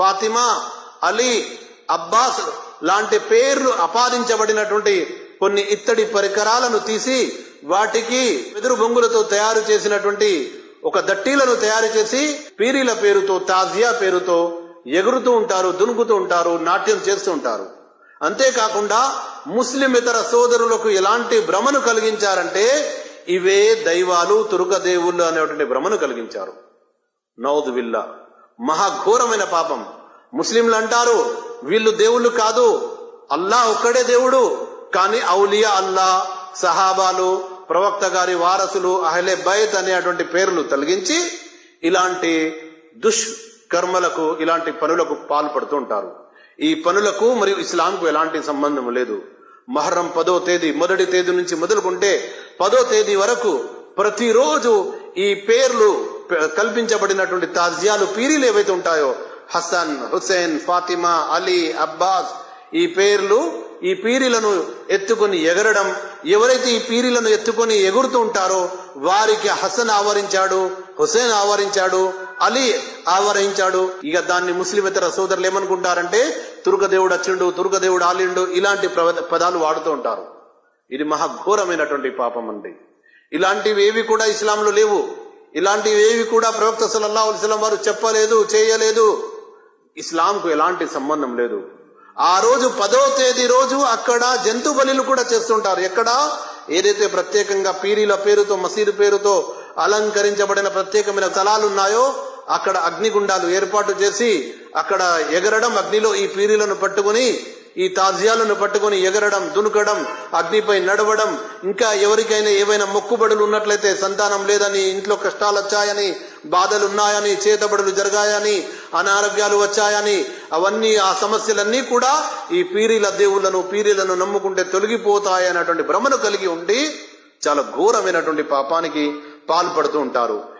ఫాతిమా అలీ అబ్బాస్ లాంటి పేర్లు అపాదించబడినటువంటి కొన్ని ఇత్తడి పరికరాలను తీసి వాటికి వెదురు బొంగులతో తయారు చేసినటువంటి ఒక దట్టీలను తయారు చేసి పీరీల పేరుతో తాజియా పేరుతో ఎగురుతూ ఉంటారు దునుకుతూ ఉంటారు నాట్యం చేస్తూ ఉంటారు. అంతేకాకుండా ముస్లిం ఇతర సోదరులకు ఎలాంటి భ్రమను కలిగించారంటే ఇవే దైవాలు తురుక దేవుళ్ళు అనేటువంటి భ్రమను కలిగించారు. నౌద్ విల్లా మహాఘోరమైన పాపం. ముస్లింలు అంటారు వీళ్ళు దేవుళ్ళు కాదు. అల్లా ఒక్కడే దేవుడు. కానీ ఔలియా అల్లా సహాబాలు ప్రవక్త గారి వారసులు అహ్లే బైత్ అనేటువంటి పేర్లు తొలగించి ఇలాంటి దుష్కర్మలకు ఇలాంటి పనులకు పాల్పడుతూ ఉంటారు. ఈ పనులకు మరియు ఇస్లాంకు ఎలాంటి సంబంధం లేదు. మహర్రం పదో తేదీ మొదటి తేదీ నుంచి మొదలుకుంటే పదో తేదీ వరకు ప్రతిరోజు ఈ పేర్లు కల్పించబడినటువంటి తాజ్యాలు పీరీలు ఏవైతే ఉంటాయో హసన్ హుసేన్ ఫాతిమా అలీ అబ్బాస్ ఈ పేర్లు ఈ పీరీలను ఎత్తుకొని ఎగరడం ఎవరైతే ఈ పీరీలను ఎత్తుకొని ఎగురుతూ ఉంటారో వారికి హసన్ ఆవరించాడు హుసేన్ ఆవరించాడు అలీ ఆవరించాడు. ఇక దాన్ని ముస్లిమేతర సోదరులు ఏమనుకుంటారంటే తుర్గదేవుడు అచ్చిండు తుర్గదేవుడు ఆలిండు ఇలాంటి పదాలు వాడుతూ ఉంటారు. ఇది మహాఘోరమైనటువంటి పాపం అండి. ఇలాంటివి ఏవి కూడా ఇస్లాంలో లేవు. ఇలాంటివి ఏవి కూడా ప్రవక్త సల్లల్లాహు అలిస్లం వారు చెప్పలేదు చేయలేదు. ఇస్లాంకు ఎలాంటి సంబంధం లేదు. ఆ రోజు పదో తేదీ రోజు అక్కడ జంతు బలిలు కూడా చేస్తుంటారు. ఎక్కడ? ఏదైతే ప్రత్యేకంగా పీరీల పేరుతో మసీదు పేరుతో అలంకరించబడిన ప్రత్యేకమైన స్థలాలు ఉన్నాయో అక్కడ అగ్నిగుండాలు ఏర్పాటు చేసి అక్కడ ఎగరడం అగ్నిలో ఈ పీరీలను పట్టుకుని ఈ తాజ్యాలను పట్టుకొని ఎగరడం దునకడం అగ్నిపై నడవడం ఇంకా ఎవరికైనా ఏవైనా మొక్కుబడులు ఉన్నట్లయితే సంతానం లేదని ఇంట్లో కష్టాలు వచ్చాయని బాధలు ఉన్నాయని చేతబడులు జరగాయని అనారోగ్యాలు వచ్చాయని అవన్నీ ఆ సమస్యలన్నీ కూడా ఈ పీరీల దేవుళ్ళను పీరీలను నమ్ముకుంటే తొలగిపోతాయనేటువంటి భ్రమను కలిగి ఉండి చాలా ఘోరమైనటువంటి పాపానికి పాల్పడుతూ ఉంటారు.